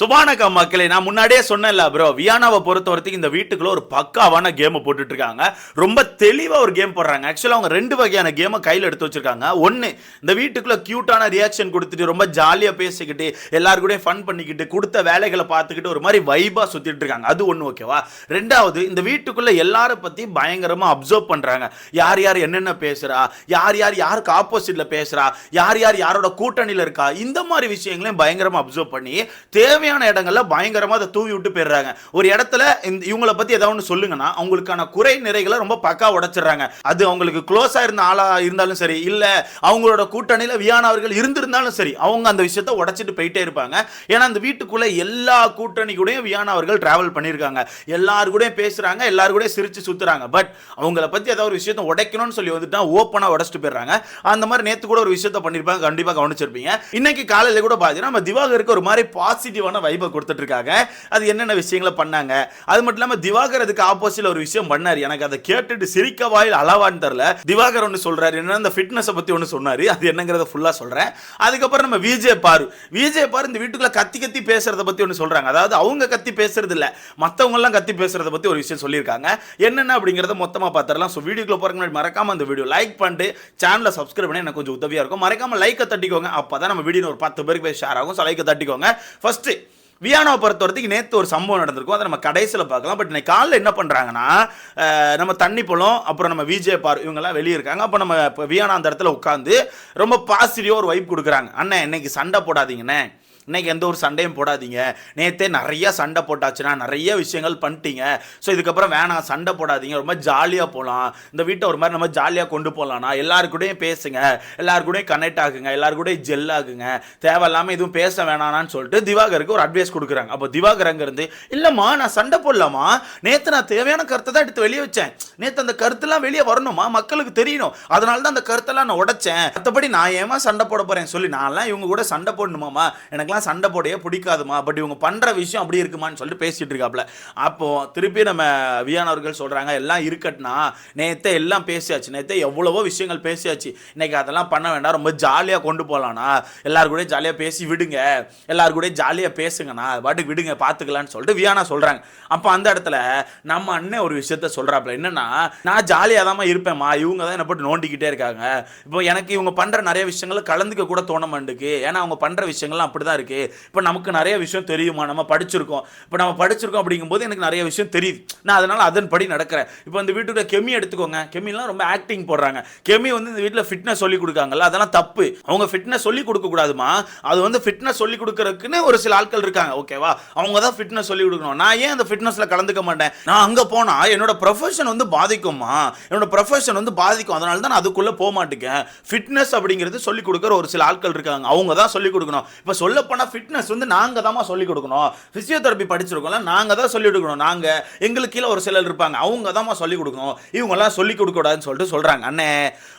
சுபானக்கா மக்களே நான் முன்னாடியே சொன்னேன்ல ப்ரோ வியானாவை பொறுத்த வரைக்கும் இந்த வீட்டுக்குள்ள ஒரு பக்காவான கேமை போட்டுட்டு இருக்காங்க ரொம்ப தெளிவா ஒரு கேம் போடுறாங்க. ஆக்சுவலாக அவங்க ரெண்டு வகையான கேமை கையில் எடுத்து வச்சிருக்காங்க. ஒன்று இந்த வீட்டுக்குள்ள கியூட்டான ரியாக்ஷன் கொடுத்துட்டு ரொம்ப ஜாலியாக பேசிக்கிட்டு எல்லாரு கூடயும் ஃபன் பண்ணிக்கிட்டு கொடுத்த வேலைகளை பார்த்துக்கிட்டு ஒரு மாதிரி வைபாக சுத்திட்டு இருக்காங்க அது ஒன்று ஓகேவா ரெண்டாவது இந்த வீட்டுக்குள்ள எல்லாரை பத்தி பயங்கரமா அப்சர்வ் பண்றாங்க. யார் யார் என்னென்ன பேசுறா? யார் யார் யாருக்கு ஆப்போசிட்ல பேசுறா? யார் யார் யாரோட கூட்டணியில் இருக்கா? இந்த மாதிரி விஷயங்களையும் பயங்கரமா அப்சர்வ் பண்ணி தேவை தேவையான இடங்கள்ல பயங்கரமா அதை தூவி விட்டு போயிடுறாங்க. ஒரு இடத்துல இந்த இவங்கள பத்தி ஏதாவது ஒன்று சொல்லுங்கன்னா அவங்களுக்கான குறை நிறைகளை ரொம்ப பக்கா உடைச்சிடுறாங்க. அது அவங்களுக்கு க்ளோஸா இருந்த ஆளா இருந்தாலும் சரி இல்ல அவங்களோட கூட்டணியில வியானா அவர்கள் இருந்திருந்தாலும் சரி அவங்க அந்த விஷயத்த உடைச்சிட்டு போயிட்டே இருப்பாங்க. ஏன்னா அந்த வீட்டுக்குள்ள எல்லா கூட்டணி கூடயும் வியானவர்கள் டிராவல் பண்ணியிருக்காங்க. எல்லாரு கூடயும் பேசுறாங்க எல்லாரு கூட சிரிச்சு சுத்துறாங்க. பட் அவங்கள பத்தி ஏதாவது ஒரு விஷயத்த உடைக்கணும்னு சொல்லி வந்துட்டா ஓப்பனா உடச்சிட்டு போயிடுறாங்க. அந்த மாதிரி நேத்து கூட ஒரு விஷயத்த பண்ணிருப்பாங்க கண்டிப்பா கவனிச்சிருப்பீங்க. இன்னைக்கு காலையில கூட பாத்தீங்கன்னா நம்ம திவாகருக்கு ஒரு மாதிரி பாசிட்டிவான வைபை கொடுத்துட்டு இருக்காங்க அது என்னென்ன விஷயங்களை பண்ணாங்க? அது மட்டும் இல்லாமல் திவாகர் அதுக்கு ஆப்போசிட்ல ஒரு விஷயம் பண்ணார். எனக்கு அதை கேட்டுட்டு சிரிக்க வாயில் அளவான்னு தெரில திவாகர் ஒன்று சொல்றாரு. என்ன அந்த ஃபிட்னஸை பற்றி ஒன்று சொன்னாரு. அது என்னங்கிறத ஃபுல்லா சொல்றேன். அதுக்கப்புறம் நம்ம விஜய் பாரு. விஜய் பாரு இந்த வீட்டுக்குள்ளே கத்தி கத்தி பேசுறத பற்றி ஒன்று சொல்கிறாங்க அதாவது அவங்க கத்தி பேசுறது இல்லை. மற்றவங்கலாம் கத்தி பேசுறத பற்றி ஒரு விஷயம் சொல்லியிருக்காங்க. என்னென்ன அப்படிங்கிறத மொத்தமாக பார்த்துடலாம் ஸோ வீடியோக்குள்ள போறதுக்கு முன்னாடி மறக்காம அந்த வீடியோ லைக் பண்ணிட்டு சேனலை சப்ஸ்கிரைப் பண்ணி எனக்கு கொஞ்சம் உதவியாக இருக்கும். மறக்காமல் லைக்கை தட்டிக்கோங்க. அப்பதான் நம்ம வீடியோ ஒரு பத்து பேருக்கு போய் ஷேர் ஆகும். ஸோ லைக்கை தட்டிக்கோங்க. ஃபஸ்ட்டு வியானாவை பொறுத்த வரைக்கும் நேற்று ஒரு சம்பவம் நடந்திருக்கும். அதை நம்ம கடைசியில் பார்க்கலாம். பட் இன்னைக்கு காலையில் என்ன பண்ணுறாங்கன்னா நம்ம தண்ணி பழம் அப்புறம் நம்ம விஜய் பார் இவங்கெல்லாம் வெளியே இருக்காங்க. அப்போ நம்ம இப்போ வியானா அந்த இடத்துல உட்காந்து ரொம்ப பாசிட்டிவாக ஒரு வைப் கொடுக்குறாங்க. அண்ணன் இன்னைக்கு சண்டை போடாதீங்கண்ணே. இன்னைக்கு எந்த ஒரு சண்டையும் போடாதீங்க. நேத்தே நிறைய சண்டை போட்டாச்சுன்னா நிறைய விஷயங்கள் பண்ணிட்டீங்க. ஸோ இதுக்கப்புறம் வேணாம் சண்டை போடாதீங்க. ரொம்ப ஜாலியாக போகலாம் இந்த வீட்டை ஒரு மாதிரி நம்ம ஜாலியாக கொண்டு போகலாம்னா எல்லாருக்கூடையும் பேசுங்க. எல்லாருக்கூடையும் கூடயும் கனெக்ட் ஆகுங்க. எல்லாருக்கூடையும் ஜெல் ஆகுங்க. தேவையில்லாமல் எதுவும் பேச வேணாம்னு சொல்லிட்டு திவாகருக்கு ஒரு அட்வைஸ் கொடுக்குறாங்க. அப்போ திவாகரங்கிறது இல்லைம்மா நான் சண்டை போடலாமா? நேற்று நான் தேவையான கருத்தை தான் எடுத்து வெளியே வச்சேன். நேற்று அந்த கருத்துலாம் வெளியே வரணுமா? மக்களுக்கு தெரியணும். அதனால தான் அந்த கருத்தெல்லாம் நான் உடைச்சேன். மற்றபடி நான் ஏமா சண்டை போட போகிறேன் சொல்லி நான்லாம் இவங்க கூட சண்டை போடணுமாமா எனக்கெல்லாம் சண்டை போடையே பிடிக்காதுமா பட் இவங்க பண்ணுற விஷயம் அப்படி இருக்குமான்னு சொல்லிட்டு பேசிகிட்டு இருக்காப்ல அப்போ திருப்பி நம்ம வியானவர்கள் சொல்கிறாங்க எல்லாம் இருக்கட்டுனா நேற்று எல்லாம் பேசியாச்சு நேற்று எவ்வளவோ விஷயங்கள் பேசியாச்சு. இன்னைக்கு அதெல்லாம் பண்ண வேண்டாம் ரொம்ப ஜாலியாக கொண்டு போகலாண்ணா எல்லாரு கூட ஜாலியாக பேசி விடுங்க எல்லாரு கூட ஜாலியாக பேசுங்கண்ணா பாட்டுக்கு விடுங்க பார்த்துக்கலான்னு சொல்லிட்டு வியானா சொல்கிறாங்க அப்போ அந்த இடத்துல நம்ம அண்ணன் ஒரு விஷயத்த சொல்கிறாப்புல என்னென்னா நான் ஜாலியாக தான் இருப்பேன்மா இவங்க தான் என்னை போட்டு நோண்டிக்கிட்டே இருக்காங்க. இப்போ எனக்கு இவங்க பண்ணுற நிறைய விஷயங்கள் கலந்துக்க கூட தோண மாட்டுக்கு ஏன்னா அவங்க பண்ணுற விஷயங்கள்லாம் அப்படி தான் இருக்கு. இப்போ நமக்கு நிறைய விஷயம் தெரியுமா? நம்ம படிச்சிருக்கோம். இப்போ நம்ம படிச்சிருக்கோம் அப்படிங்கும்போது எனக்கு நிறைய விஷயம் தெரியுது. நான் அதனால அதன்படி நடக்கிறேன். இப்போ இந்த வீட்டுக்குள்ள கெமி எடுத்துக்கோங்க. கெமிலாம் ரொம்ப ஆக்டிங் போடுறாங்க. கெமி வந்து இந்த வீட்டில் ஃபிட்னஸ் சொல்லி கொடுக்காங்கல்ல அதெல்லாம் தப்பு. அவங்க ஃபிட்னஸ் சொல்லி கொடுக்கக்கூடாதுமா அது வந்து ஃபிட்னஸ் சொல்லி கொடுக்கறதுக்குன்னு ஒரு சில ஆட்கள் இருக்காங்க. ஓகேவா அவங்க தான் ஃபிட்னஸ் சொல்லி கொடுக்கணும். நான் ஏன் அந்த ஃபிட்னஸ்ல கலந்துக்க மாட்டேன்? நான் அங்க போனா என்னோட ப்ரொஃபஷன் வந்து பாதிக்குமா என்னோட ப்ரொஃபஷன் வந்து பாதிக்கும். அதனால தான் நான் அதுக்குள்ளே போக மாட்டேங்க. ஃபிட்னஸ் அப்படிங்கிறது சொல்லி கொடுக்குற ஒரு சில ஆட்கள் இருக்காங்க. அவங்க தான் சொல்லி கொடுக்கணும். இப்போ சொல்ல போனா ஃபிட்னஸ் வந்து நாங்க தான் சொல்லிக் கொடுக்கணும். பிசியோதெரப்பி படிச்சிருக்கோம்ல நாங்க தான் சொல்லி கொடுக்கணும். நாங்க எங்களுக்கு கீழே ஒரு சிலர் இருப்பாங்க அவங்க தான் சொல்லிக் கொடுக்கணும். இவங்கெல்லாம் சொல்லிக் கொடுக்கக்கூடாதுன்னு சொல்லிட்டு சொல்றாங்க. அண்ணே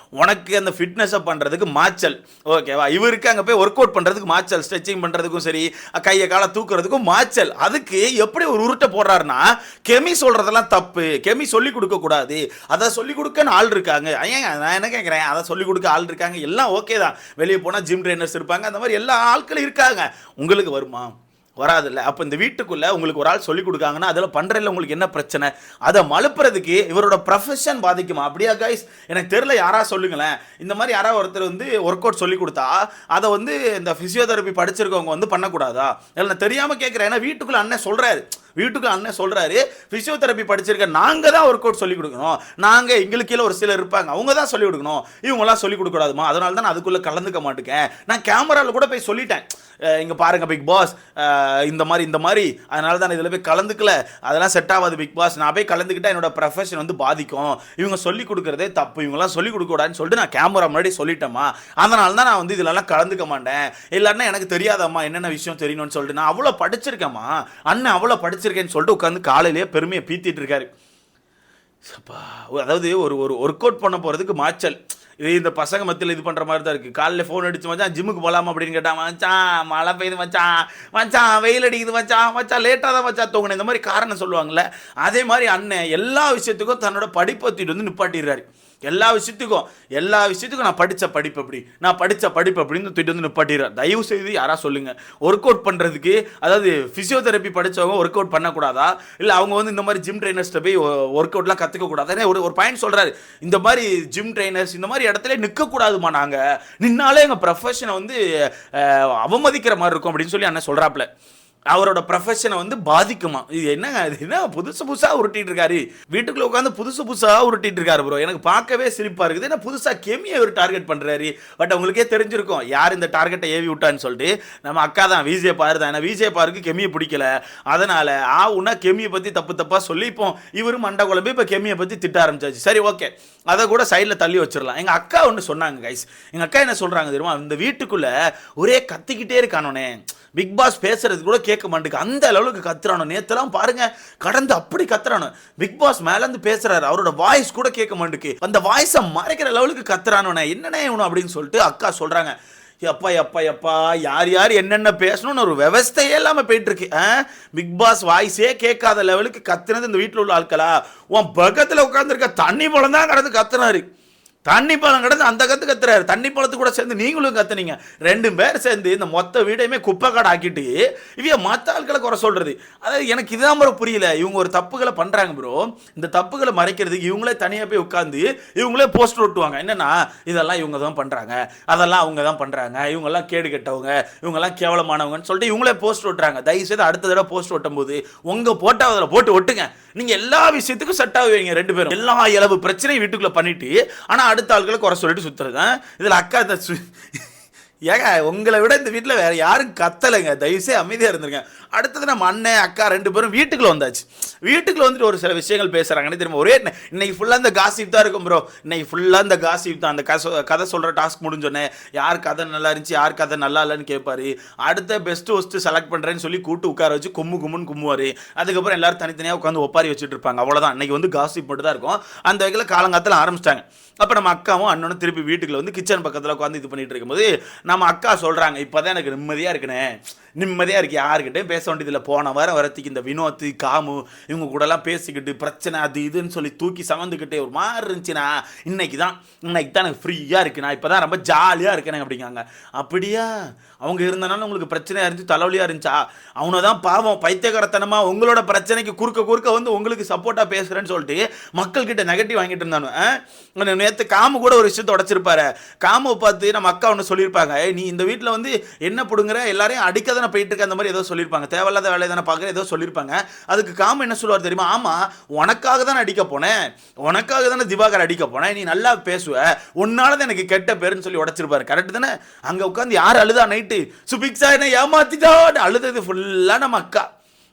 உனக்கு அந்த ஃபிட்னஸை பண்ணுறதுக்கு மாச்சல். ஓகேவா இவருக்கு அங்கே போய் ஒர்க் அவுட் பண்ணுறதுக்கு மாச்சல். ஸ்ட்ரெச்சிங் பண்ணுறதுக்கும் சரி கையை காலை தூக்குறதுக்கும் மாச்சல். அதுக்கு எப்படி ஒரு உருட்டை போடுறாருன்னா கெமி சொல்கிறதெல்லாம் தப்பு. கெமி சொல்லிக் கொடுக்கக்கூடாது அதை சொல்லிக் கொடுக்கன்னு ஆள் இருக்காங்க. ஏன் நான் என்ன கேட்குறேன்? அதை சொல்லிக் கொடுக்க ஆள் இருக்காங்க. எல்லாம் ஓகே தான். வெளியே போனால் ஜிம் ட்ரைனர்ஸ் இருப்பாங்க. அந்த மாதிரி எல்லா ஆட்களும் இருக்காங்க. உங்களுக்கு வருமா? வராதுல்ல. அப்போ இந்த வீட்டுக்குள்ளே உங்களுக்கு ஒரு ஆள் சொல்லிக் கொடுக்காங்கன்னா அதில் பண்ணுறதுல உங்களுக்கு என்ன பிரச்சனை? அதை மழுப்புறதுக்கு இவரோட ப்ரொஃபஷன் பாதிக்குமா? அப்படியா கைஸ் எனக்கு தெரியல யாராக சொல்லுங்களேன். இந்த மாதிரி யாராவது ஒருத்தர் வந்து ஒர்க் அவுட் சொல்லி கொடுத்தா அதை வந்து இந்த ஃபிசியோதெரப்பி படிச்சிருக்கவங்க வந்து பண்ணக்கூடாதா? இல்லை நான் தெரியாமல் கேட்குறேன். ஏன்னா வீட்டுக்குள்ளே அண்ணன் சொல்கிறாரு வீட்டுக்கு அண்ணன் சொல்கிறாரு ஃபிசியோதெரப்பி படிச்சிருக்க நாங்கள் தான் ஒர்க் அவுட் சொல்லிக் கொடுக்கணும். நாங்கள் எங்களுக்கு கீழே ஒரு சிலர் இருப்பாங்க. அவங்க தான் சொல்லிக் கொடுக்கணும். இவங்களாம் சொல்லிக் கொடுக்கூடாதுமா அதனால தான் நான் அதுக்குள்ளே கலந்துக்க மாட்டேங்க நான் கேமராவில் கூட போய் சொல்லிட்டேன். இங்கே பாருங்க பிக் பாஸ் இந்த மாதிரி இந்த மாதிரி. அதனால தான் நான் இதில் போய் கலந்துக்கல. அதெல்லாம் செட் ஆகாது பிக் பாஸ் நான் போய் கலந்துக்கிட்டால் என்னோட ப்ரொஃபஷன் வந்து பாதிக்கும். இவங்க சொல்லி கொடுக்கறதே தப்பு. இவங்கெல்லாம் சொல்லி கொடுக்கூடாதுன்னு சொல்லிட்டு நான் கேமரா முன்னாடி சொல்லிட்டேம்மா. அதனால தான் நான் வந்து இதுலலாம் கலந்துக்க மாட்டேன். இல்லைன்னா எனக்கு தெரியாதம்மா என்னென்ன விஷயம் தெரியணும்னு சொல்லிட்டு. நான் அவ்வளோ படிச்சிருக்கேம்மா. அண்ணன் அவ்வளோ படிச்சிருக்கேன்னு சொல்லிட்டு உட்காந்து காலையிலேயே பெருமையை பீத்திட்டு இருக்காரு. அதாவது ஒரு ஒரு ஒர்க் அவுட் பண்ண போகிறதுக்கு மாச்சல். இது இந்த பசங்க மத்தியில் இது பண்ணுற மாதிரி தான் இருக்குது காலைல ஃபோன் அடிச்சு மச்சான் ஜிம்முக்கு போகலாமா அப்படின்னு கேட்டான். மச்சான் மழை பெய்யுது மச்சான். மச்சான் வெயில் அடிக்குது மச்சான். மச்சான் லேட்டாக தான் மச்சான் தூங்கணும் இந்த மாதிரி காரணம் சொல்லுவாங்கள்ல அதே மாதிரி அண்ணன் எல்லா விஷயத்துக்கும் தன்னோட படிப்பை வந்து நிப்பாட்டிடுறாரு. எல்லா விஷயத்துக்கும் எல்லா விஷயத்துக்கும் நான் படித்த படிப்பு அப்படி நான் படித்த படிப்பு அப்படின்னு தூக்கிட்டு வந்து நிப்பாட்டிடுறேன். தயவு செய்து யாராக சொல்லுங்கள் ஒர்க் அவுட் பண்ணுறதுக்கு அதாவது ஃபிசியோதெரப்பி படித்தவங்க ஒர்க் அவுட் பண்ணக்கூடாதா? இல்லை அவங்க வந்து இந்த மாதிரி ஜிம் ட்ரைனர்ஸ்ட்ட போய் ஒர்க் அவுட்லாம் கற்றுக்கக்கூடாது ஒரு ஒரு பாயிண்ட் சொல்கிறாரு இந்த மாதிரி ஜிம் ட்ரைனர்ஸ் இந்த மாதிரி இடத்துல நிற்கக்கூடாதுமா நாங்கள் நின்னாலே எங்கள் ப்ரொஃபஷனை வந்து அவமதிக்கிற மாதிரி இருக்கும் அப்படின்னு சொல்லி அண்ணன் சொல்கிறாப்புல அவரோட ப்ரொஃபஷனை வந்து பாதிக்குமா? இது என்னங்க இது என்ன புதுசு புதுசாக உருட்டிட்டு இருக்காரு? வீட்டுக்குள்ள உட்காந்து புதுசு புதுசாக உருட்டிட்டு இருக்காரு ப்ரோ எனக்கு பார்க்கவே சிரிப்பாக இருக்குது. ஏன்னா புதுசாக கெமியை ஒரு டார்கெட் பண்ணுறாரு பட் அவங்களுக்கே தெரிஞ்சிருக்கும். யார் இந்த டார்கெட்டை ஏவி விட்டான்னு சொல்லிட்டு நம்ம அக்கா தான் விஜே பாரு தான். ஏன்னா விஜே பாருக்கு கெமியை பிடிக்கல. அதனால் ஆ உன்னா கெமியை பற்றி தப்பு தப்பாக சொல்லி இப்போ இவரும் மண்டை குழம்பு இப்போ கெமியை பற்றி திட்ட ஆரம்பிச்சாச்சு. சரி ஓகே அதை கூட சைடில் தள்ளி வச்சிடலாம். எங்கள் அக்கா ஒன்று சொன்னாங்க கைஸ் எங்கள் அக்கா என்ன சொல்கிறாங்க தெரியுமா? இந்த வீட்டுக்குள்ளே ஒரே கத்திக்கிட்டே இருக்கானோனே. பிக் பாஸ் பேசுறது கூட கேட்க மாட்டேங்குது அந்த அளவுக்கு கத்துறானோ? நேத்தெல்லாம் பாருங்க கடந்து அப்படி கத்துறானோ? பிக் பாஸ் மேலேருந்து பேசுறாரு அவரோட வாய்ஸ் கூட கேட்க மாட்டேங்கு அந்த வாய்ஸை மறைக்கிற லெவலுக்கு கத்துறானோனே என்னனே இவனு அப்படின்னு சொல்லிட்டு அக்கா சொல்றாங்க எப்பா எப்பா எப்பா யார் யார் என்னென்ன பேசணும்னு ஒரு விவஸ்தையே இல்லாமல் போயிட்டுருக்கு. ஆ? பிக் பாஸ் வாய்ஸே கேட்காத லெவலுக்கு கத்துனது இந்த வீட்டில் உள்ள ஆட்களா? உன் பக்கத்தில் உட்காந்துருக்க தண்ணி மூலம் தான் கடந்து கத்துனாரு தண்ணி பழம் கிடந்து அந்த கற்று கத்துறாரு. தண்ணி பழத்து கூட சேர்ந்து நீங்களும் கத்துனீங்க. ரெண்டு பேர் சேர்ந்து இந்த மொத்த வீடையுமே குப்பை காடு ஆக்கிட்டு இவங்க மற்ற ஆட்களை குறை சொல்றது. அதாவது எனக்கு இதுதான் ப்ரோ புரியல. இவங்க ஒரு தப்புகளை பண்றாங்க ப்ரோ இந்த தப்புகளை மறைக்கிறதுக்கு இவங்களே தனியாக போய் உட்காந்து இவங்களே போஸ்டர் ஒட்டுவாங்க. என்னன்னா இதெல்லாம் இவங்க தான் பண்றாங்க. அதெல்லாம் அவங்க தான் பண்றாங்க. இவங்கெல்லாம் கேடு கெட்டவங்க. இவங்கெல்லாம் கேவலமானவங்கன்னு சொல்லிட்டு இவங்களே போஸ்ட் ஒட்டுறாங்க. தயவு செய்து அடுத்த தடவை போஸ்ட் ஒட்டும் போது உங்க போட்டோ அதில் போட்டு ஒட்டுங்க. நீங்க எல்லா விஷயத்துக்கும் செட் ஆகுவீங்க ரெண்டு பேரும். எல்லா இளவு பிரச்சனையும் வீட்டுக்குள்ள பண்ணிட்டு ஆனா அடுத்த ஆட்களை குறை சொல்லிட்டு சுற்றுறது இதில் இதுல அக்கா ஏங்க உங்களை விட இந்த வீட்டில் வேறு யாரும் கத்தலைங்க. தயவுசே அமைதியாக இருந்திருங்க. அடுத்தது நம்ம அண்ணன் அக்கா ரெண்டு பேரும் வீட்டுக்குள்ள வந்தாச்சு. வீட்டுக்குள்ள வந்துட்டு ஒரு சில விஷயங்கள் பேசுகிறாங்கன்னு திரும்ப ஒரே இன்னைக்கு ஃபுல்லாக இந்த காசிப் தான் இருக்கும் ப்ரோ இன்னைக்கு ஃபுல்லாக இந்த காசிப் தான். அந்த கச கதை சொல்கிற டாஸ்க் முடிஞ்சோடனே யார் கதை நல்லா இருந்துச்சு யார் கதை நல்லா இல்லைன்னு கேட்பாரு அடுத்த பெஸ்ட் ஒஸ்ட்டு செலக்ட் பண்ணுறேன்னு சொல்லி கூட்டு உட்கார வச்சு கும்மு கும்முன்னு கும்முவார். அதுக்கப்புறம் எல்லாரும் தனித்தனியாக உட்காந்து ஒப்பாரி வச்சுட்டு இருப்பாங்க. அவ்வளோதான் இன்னைக்கு வந்து காசிப் மட்டும் தான் இருக்கும். அந்த வகையில் காலங்காலத்தில் ஆரம்பிச்சிட்டாங்க. அப்போ நம்ம அக்காவும் அண்ணனும் திருப்பி வீட்டுக்குள்ள வந்து கிச்சன் பக்கத்தில் உட்காந்து இது பண்ணிட்டு இருக்கும்போது நம்ம அக்கா சொல்கிறாங்க இப்போ தான் எனக்கு நிம்மதியாக இருக்குனே. நிம்மதியாக இருக்கு. யாருக்கிட்டையும் பேச வேண்டியதில்லை. போன வாரம் வரத்துக்கு இந்த வினோத் காமு இவங்க கூடலாம் பேசிக்கிட்டு பிரச்சனை அது இதுன்னு சொல்லி தூக்கி சமந்துக்கிட்டே ஒரு மாதிரி இருந்துச்சுன்னா இன்னைக்கு தான் இன்னைக்கு தான் எனக்கு ஃப்ரீயாக இருக்கு நான் இப்போ தான் ரொம்ப ஜாலியாக இருக்கேன் அப்படிங்காங்க. அப்படியா? அவங்க இருந்தனால உங்களுக்கு பிரச்சனையாக இருந்துச்சு தலைவலியாக இருந்துச்சா? அவனை தான் பாவம். பைத்தியகரத்தனமாக உங்களோட பிரச்சனைக்கு குறுக்க குறுக்க வந்து உங்களுக்கு சப்போர்ட்டாக பேசுகிறேன்னு சொல்லிட்டு மக்கள்கிட்ட நெகட்டிவ் வாங்கிட்டு இருந்தானு. நேற்று காமு கூட ஒரு விஷயத்தை உடச்சிருப்பாரு. காமு பார்த்து நம்ம அக்கா ஒன்று சொல்லியிருப்பாங்க. நீ இந்த வீட்டில் வந்து என்ன பிடுங்குற? எல்லாரையும் அடிக்க தானே போயிட்டு இருக்க அந்த மாதிரி ஏதோ சொல்லியிருப்பாங்க. தேவையில்லாத வேலையை தானே பார்க்குற ஏதோ சொல்லியிருப்பாங்க. அதுக்கு காம என்ன சொல்லுவார் தெரியுமா? ஆமாம் உனக்காக தானே அடிக்க போனேன். உனக்காக தானே திவாகர் அடிக்க போனேன். நீ நல்லா பேசுவ. உன்னால தான் எனக்கு கெட்ட பேருன்னு சொல்லி உடச்சிருப்பாரு. கரெக்ட் தானே? அங்கே உட்காந்து யார் அழுதா நைட்டு சுபிக்ஸா என்ன ஏமாத்திட்டான்னு அழுதது ஃபுல்லாக நம்ம அக்கா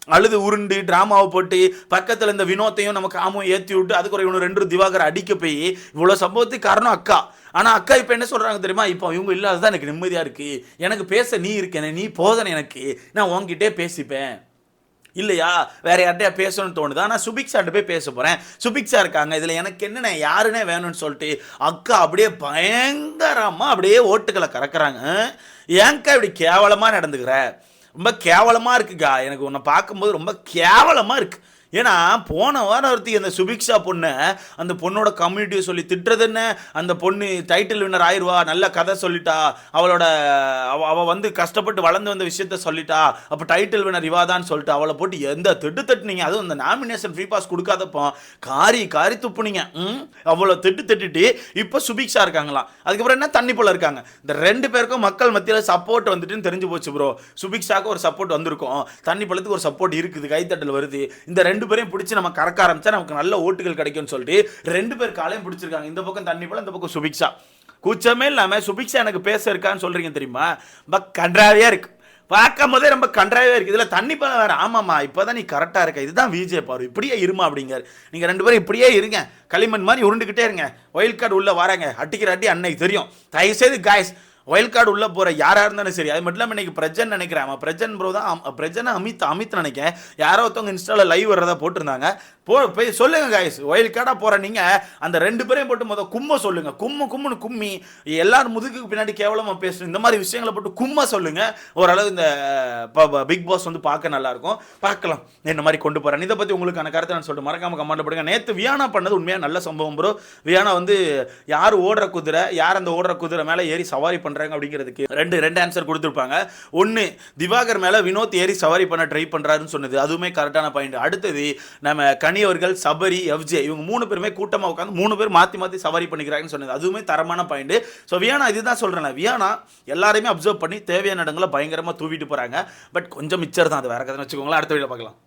அழுது உருண்டு டிராமாவை போட்டு பக்கத்தில் இந்த வினோத்தையும் நமக்கு காமும் ஏற்றி விட்டு அதுக்கு ஒரு இவனு ரெண்டு திவாகர் அடிக்க போய் இவ்வளோ சம்பவத்துக்கு காரணம் அக்கா. ஆனால் அக்கா இப்போ என்ன சொல்கிறாங்க தெரியுமா? இப்போ இவங்க இல்லாததான் எனக்கு நிம்மதியாக இருக்குது எனக்கு பேச நீ இருக்கேன் நீ போதனை எனக்கு. நான் உங்ககிட்டே பேசிப்பேன். இல்லையா? வேற யார்கிட்டயா பேசணும்னு தோணுது. ஆனால் சுபிக்ஸாட்ட போய் பேச போகிறேன் சுபிக்ஸா இருக்காங்க. இதில் எனக்கு என்னென்ன யாருன்னே வேணும்னு சொல்லிட்டு அக்கா அப்படியே பயங்கரமாக அப்படியே ஓட்டுகளை கறக்குறாங்க. ஏன்க்கா இப்படி கேவலமாக நடந்துக்கிற? ரொம்ப கேவலமாக இருக்குக்கா. எனக்கு உன்னை பார்க்கும்போது ரொம்ப கேவலமாக இருக்குது ஏன்னா போன வாரம் ஒருத்தி அந்த சுபிக்ஷா பொண்ணை அந்த பொண்ணோட கம்யூனிட்டியை சொல்லி திட்டுறது என்ன அந்த பொண்ணு டைட்டில் வின்னர் ஆயிடுவா நல்ல கதை சொல்லிட்டா அவளோட அவ வந்து கஷ்டப்பட்டு வளர்ந்து வந்த விஷயத்த சொல்லிட்டா அப்போ டைட்டில் வின்னர் இவாதான்னு சொல்லிட்டு அவளை போட்டு எந்த திட்டு தட்டுனீங்க? அதுவும் அந்த நாமினேஷன் ஃப்ரீ பாஸ் கொடுக்காதப்போ காரி காரி துப்புனீங்க. ம்? அவ்வளோ திட்டு திட்டுட்டு இப்போ சுபிக்ஷா இருக்காங்களாம். அதுக்கப்புறம் என்ன? தண்ணி போல இருக்காங்க. இந்த ரெண்டு பேருக்கும் மக்கள் மத்தியில் சப்போர்ட் வந்துட்டுன்னு தெரிஞ்சு போச்சு ப்ரோ சுபிக்ஷாவுக்கு ஒரு சப்போர்ட் வந்திருக்கும். தண்ணி பழத்துக்கு ஒரு சப்போர்ட் இருக்குது கைத்தட்டல் வருது. இந்த ரெண்டு ரெண்டு பேரையும் பிடிச்சி நம்ம கறக்க ஆரம்பிச்சா நமக்கு நல்ல ஓட்டுகள் கிடைக்கும்னு சொல்லிட்டு ரெண்டு பேர் காலையும் பிடிச்சிருக்காங்க. இந்த பக்கம் தண்ணி போல இந்த பக்கம் சுபிக்ஷா. கூச்சமே இல்லாமல் சுபிக்ஷா எனக்கு பேச இருக்கான்னு சொல்கிறீங்க தெரியுமா? ரொம்ப கன்றாவியா இருக்குது பார்க்கும் போதே ரொம்ப கன்றாவே இருக்குது இதில் தண்ணி பழம் வேற. ஆமாம்மா இப்போதான் நீ கரெக்டாக இருக்க. இதுதான் விஜய் பாரு இப்படியே இருமா அப்படிங்கிற நீங்கள் ரெண்டு பேரும் இப்படியே இருங்க. களிமண் மாதிரி உருண்டுக்கிட்டே இருங்க. ஒயில் கார்டு உள்ளே வராங்க. அட்டிக்கிற அட்டி அன்னைக்கு தெரியும். தயவுசெய்து காய்ஸ் ஒயில் கார்டு உள்ளே போகிற யாரா இருந்தாலும் சரி அது மட்டும் இல்லாமல் இன்றைக்கி பிரஜன் நினைக்கிறேன். அவன் பிரஜன் ப்ரோ தான் பிரஜனை அமித் அமித் நினைக்கிறேன். யாரோ ஒருத்தவங்க இன்ஸ்டாவில் லைவ் வர்றதா போட்டிருந்தாங்க. போ போய் சொல்லுங்க காய்ஸ் ஒயில் கார்டாக போகிற நீங்கள் அந்த ரெண்டு பேரையும் போட்டு மொதல் கும்ம சொல்லுங்க. கும்ம கும்முன்னு கும்மி எல்லாரும் முதுகுக்கு பின்னாடி கேவலமாக பேசணும். இந்த மாதிரி விஷயங்களை போட்டு கும்ம சொல்லுங்க. ஓரளவு இந்த பிக் பாஸ் வந்து பார்க்க நல்லாயிருக்கும். பார்க்கலாம் என்ன மாதிரி கொண்டு போகிறேன் இதை பற்றி உங்களுக்கான கருத்தை நான் சொல்லிட்டு மறக்காம கமெண்ட் பண்ணுங்க நேற்று வியானா பண்ணது உண்மையாக நல்ல சம்பவம் ப்ரோ வியானா வந்து யார் ஓடுற குதிரை யார் அந்த ஓடுற குதிரை மேலே ஏறி சவாரி பண்ண பண்ணுறாங்க அப்படிங்கிறதுக்கு ரெண்டு ரெண்டு ஆன்சர் கொடுத்துருப்பாங்க. ஒன்னு திவாகர் மேலே வினோத் ஏறி சவாரி பண்ண ட்ரை பண்ணுறாருன்னு சொன்னது. அதுவுமே கரெக்டான பாயிண்ட் அடுத்தது நம்ம கனி அவர்கள் சபரி எஃப்ஜே இவங்க மூணு பேருமே கூட்டமாக உட்காந்து மூணு பேர் மாற்றி மாற்றி சவாரி பண்ணிக்கிறாங்கன்னு சொன்னது. அதுவுமே தரமான பாயிண்ட் ஸோ வியானா இதுதான் சொல்கிறேன் வியானா எல்லாரையுமே அப்சர்வ் பண்ணி தேவையான இடங்களை பயங்கரமாக தூவிட்டு போகிறாங்க பட் கொஞ்சம் மிச்சர் தான் அது. வேறு கதை வச்சுக்கோங்களேன். அடுத்த வீடியோ பார்க்கலாம்.